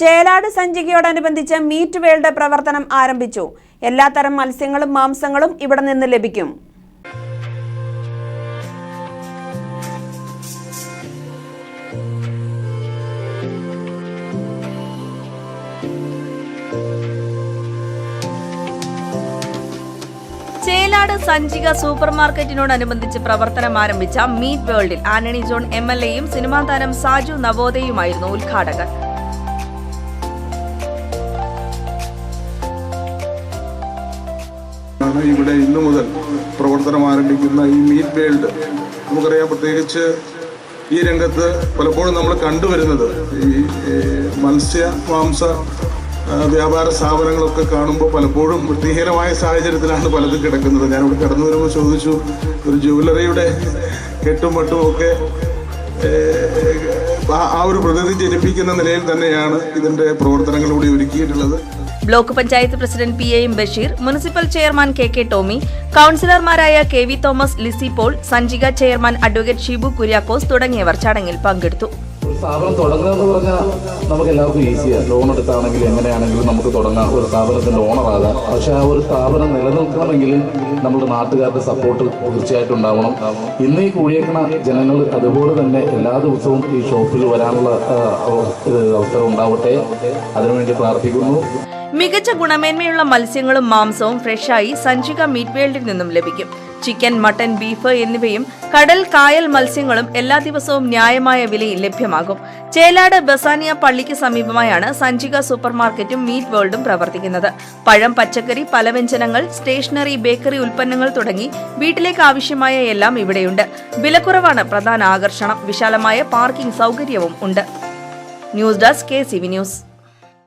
Chelad സഞ്ചികയോടനുബന്ധിച്ച് meet world പ്രവർത്തനം ആരംഭിച്ചു. എല്ലാത്തരം മത്സ്യങ്ങളും മാംസങ്ങളും ഇവിടെ നിന്ന് ലഭിക്കും. ചേലാട് സഞ്ചിക സൂപ്പർ മാർക്കറ്റിനോടനുബന്ധിച്ച് പ്രവർത്തനം ആരംഭിച്ച മീറ്റ് വേൾഡിൽ ആന്റണി ജോൺ എം എൽ എയും സിനിമാ താരം സാജു നവോദയുമായിരുന്നു ഉദ്ഘാടകർ. ആണ് ഇവിടെ ഇന്നു മുതൽ പ്രവർത്തനം ആരംഭിക്കുന്ന ഈ മീറ്റ് വേൾഡ്. നമുക്കറിയാം പ്രത്യേകിച്ച് ഈ രംഗത്ത് പലപ്പോഴും നമ്മൾ കണ്ടുവരുന്നത് ഈ മത്സ്യ മാംസ വ്യാപാര സ്ഥാപനങ്ങളൊക്കെ കാണുമ്പോൾ പലപ്പോഴും വൃത്തിഹീനമായ സാഹചര്യത്തിലാണ് പലതും കിടക്കുന്നത്. ഞാനിവിടെ കടന്നു വരുമ്പോൾ ചോദിച്ചു ഒരു ജുവലറിയുടെ കെട്ടും മട്ടും ഒക്കെ ആ ഒരു പ്രകൃതി ജനിപ്പിക്കുന്ന നിലയിൽ തന്നെയാണ് ഇതിന്റെ പ്രവർത്തനങ്ങളിലൂടെ ഒരുക്കിയിട്ടുള്ളത്. Block panchayat president P M Basheer municipal chairman K K Tomy കൌൺസിലർമാരായ K V Thomas Lissy Paul സഞ്ചിക ചെയർമാൻ അഡ്വക്കേറ്റ് ഷിബു കുര്യാക്കോസ് തുടങ്ങിയവർ ചടങ്ങിൽ പങ്കെടുത്തു. സ്ഥാപനം തുടങ്ങുക എന്ന് പറഞ്ഞാൽ നമുക്ക് എല്ലാവർക്കും ഈസിയാണ് ലോൺ എടുത്താണെങ്കിലും എങ്ങനെയാണെങ്കിലും നമുക്ക് തുടങ്ങാം. ഒരു സ്ഥാപനത്തിന്റെ ഓണറാകാം പക്ഷെ ആ ഒരു സ്ഥാപനം നിലനിൽക്കണമെങ്കിൽ നമ്മുടെ നാട്ടുകാരുടെ സപ്പോർട്ട് തീർച്ചയായിട്ടും ഉണ്ടാവണം. ഇന്ന് ഈ കുഴിയേക്കണ ജനങ്ങൾ അതുപോലെ തന്നെ എല്ലാ ദിവസവും ഈ ഷോപ്പിൽ വരാനുള്ള അവസരം ഉണ്ടാവട്ടെ. അതിനുവേണ്ടി പ്രാർത്ഥിക്കുന്നു. മികച്ച ഗുണമേന്മയുള്ള മത്സ്യങ്ങളും മാംസവും ഫ്രഷായി സഞ്ചിക മീറ്റ് വേൾഡിൽ നിന്നും ലഭിക്കും. ചിക്കൻ മട്ടൻ ബീഫ് എന്നിവയും കടൽ കായൽ മത്സ്യങ്ങളും എല്ലാ ദിവസവും ന്യായമായ വിലയിൽ ലഭ്യമാകും. ചേലാട് ബസാനിയ പള്ളിക്ക് സമീപമായാണ് സഞ്ചിക സൂപ്പർ മാർക്കറ്റും മീറ്റ് വേൾഡും പ്രവർത്തിക്കുന്നത്. പഴം പച്ചക്കറി പലവ്യഞ്ജനങ്ങൾ സ്റ്റേഷനറി ബേക്കറി ഉൽപ്പന്നങ്ങൾ തുടങ്ങി വീട്ടിലേക്ക് ആവശ്യമായ എല്ലാം ഇവിടെയുണ്ട്. വിലക്കുറവാണ് പ്രധാന ആകർഷണം. വിശാലമായ പാർക്കിംഗ് സൗകര്യവും ഉണ്ട്. News desk K news.